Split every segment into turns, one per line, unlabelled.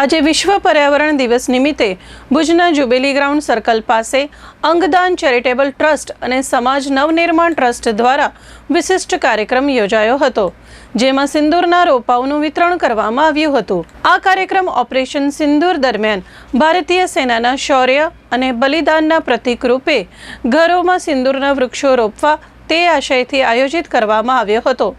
આજે વિશ્વ પર્યાવરણ દિવસ નિમિત્તે ભુજના જુબેલી ગ્રાઉન્ડ સર્કલ પાસે અંગદાન ચેરિટેબલ ટ્રસ્ટ અને સમાજ નવનિર્માણ ટ્રસ્ટ દ્વારા વિશિષ્ટ કાર્યક્રમ યોજાયો હતો, જેમાં સિંદૂરના રોપાઓનું વિતરણ કરવામાં આવ્યું હતું. આ કાર્યક્રમ ઓપરેશન સિંદૂર દરમિયાન ભારતીય સેનાના શૌર્ય અને બલિદાનના પ્રતિક રૂપે ઘરોમાં સિંદૂરના વૃક્ષો રોપવા તે આશયથી આયોજિત કરવામાં આવ્યો હતો.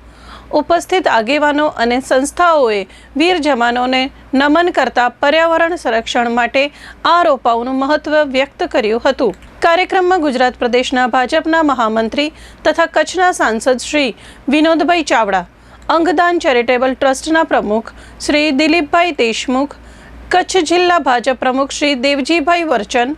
ઉપસ્થિત આગેવાનો અને સંસ્થાઓએ વીર જવાનોને નમન કરતા પર્યાવરણ સંરક્ષણ માટે આ રોપાઓનું મહત્વ વ્યક્ત કર્યું હતું. કાર્યક્રમમાં ગુજરાત પ્રદેશના ભાજપના મહામંત્રી તથા કચ્છના સાંસદ શ્રી વિનોદભાઈ ચાવડા, અંગદાન ચેરિટેબલ ટ્રસ્ટના પ્રમુખ શ્રી દિલીપભાઈ દેશમુખ, કચ્છ જિલ્લા ભાજપ પ્રમુખ શ્રી દેવજીભાઈ વરચન,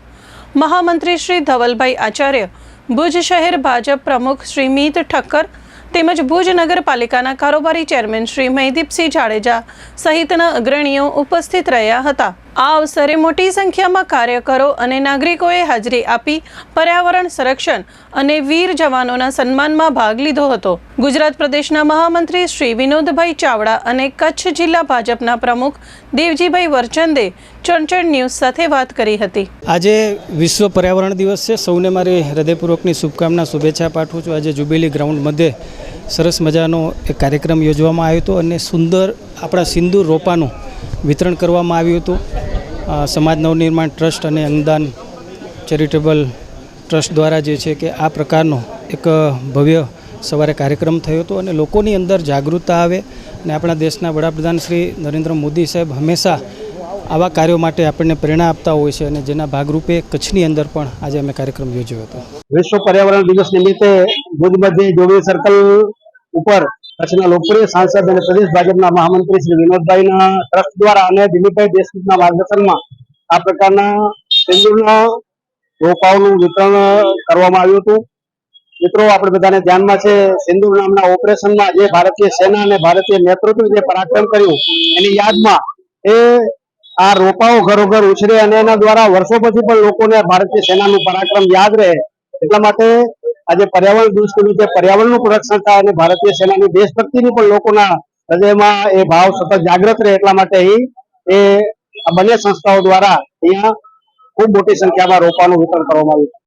મહામંત્રી શ્રી ધવલભાઈ આચાર્ય, ભુજ શહેર ભાજપ પ્રમુખ શ્રી મીત ઠક્કર તેમજ ભુજ નગરપાલિકાના કારોબારી ચેરમેન શ્રી મહિદીપસિંહ જાડેજા સહિતના અગ્રણીઓ ઉપસ્થિત રહ્યા હતા. આ અવસરે મોટી સંખ્યામાં કાર્યકરો અને નાગરિકોએ હાજરી આપી પર્યાવરણ સંરક્ષણ અને વીર જવાનોના સન્માનમાં ભાગ લીધો હતો. ગુજરાત પ્રદેશના મહામંત્રી શ્રી વિનોદભાઈ ચાવડા અને કચ્છ જિલ્લા ભાજપના પ્રમુખ દેવજીભાઈ વરચંદે ચણચણ ન્યૂઝ સાથે વાત કરી હતી.
આજે વિશ્વ પર્યાવરણ દિવસ છે. સૌને મારી હૃદયપૂર્વકની શુભકામના, શુભેચ્છા પાઠવું છું. આજે જુબેલી ગ્રાઉન્ડ મધ્યે સરસ મજાનો એક કાર્યક્રમ યોજવામાં આવ્યો હતો અને સુંદર આપણા સિંદૂર રોપાનું વિતરણ કરવામાં આવ્યું હતું. સમાજ નવનિર્માણ ટ્રસ્ટ અને અંગદાન ચેરિટેબલ ટ્રસ્ટ દ્વારા જે છે કે આ પ્રકારનો એક ભવ્ય સવારે કાર્યક્રમ થયો હતો અને લોકોની અંદર જાગૃતતા આવે અને આપણા દેશના વડાપ્રધાન શ્રી નરેન્દ્ર મોદી સાહેબ હંમેશા આવા કાર્યો માટે આપણને પ્રેરણા આપતા હોય છે અને જેના ભાગરૂપે કચ્છની અંદર પણ આજે અમે કાર્યક્રમ યોજ્યો હતો.
વિશ્વ પર્યાવરણ દિવસ નિમિત્તે ભુજ મધ્ય સર્કલ ઉપર કચ્છના લોકપ્રિય સાંસદ અને પ્રદેશ ભાજપના મહામંત્રી શ્રી વિનોદભાઈના ટ્રસ્ટ દ્વારા અને દિલીપભાઈ દેશમુખના માર્ગદર્શનમાં આ પ્રકારના સિંદૂરના રોપાઓનું વિતરણ કરવામાં આવ્યું હતું. મિત્રો, આપણે બધાને ધ્યાનમાં છે, સિંદૂર નામના ઓપરેશનમાં જે ભારતીય સેના અને ભારતીય નેતૃત્વ જે પરાક્રમ કર્યું, એની યાદમાં એ આ રોપાઓ ઘરોઘર ઉછરે અને એના દ્વારા વર્ષો પછી પણ લોકોને ભારતીય સેનાનું પરાક્રમ યાદ રહે. એટલા માટે આજે પર્યાવરણ દિવસ નિમિત્તે પર્યાવરણનું સંરક્ષણ થાય અને ભારતીય સેનાની દેશભક્તિની પણ લોકોના હૃદયમાં એ ભાવ સતત જાગૃત રહે એટલા માટે અહીં એ બંને સંસ્થાઓ દ્વારા અહીંયા ખૂબ મોટી સંખ્યામાં રોપાનું વિતરણ કરવામાં આવ્યું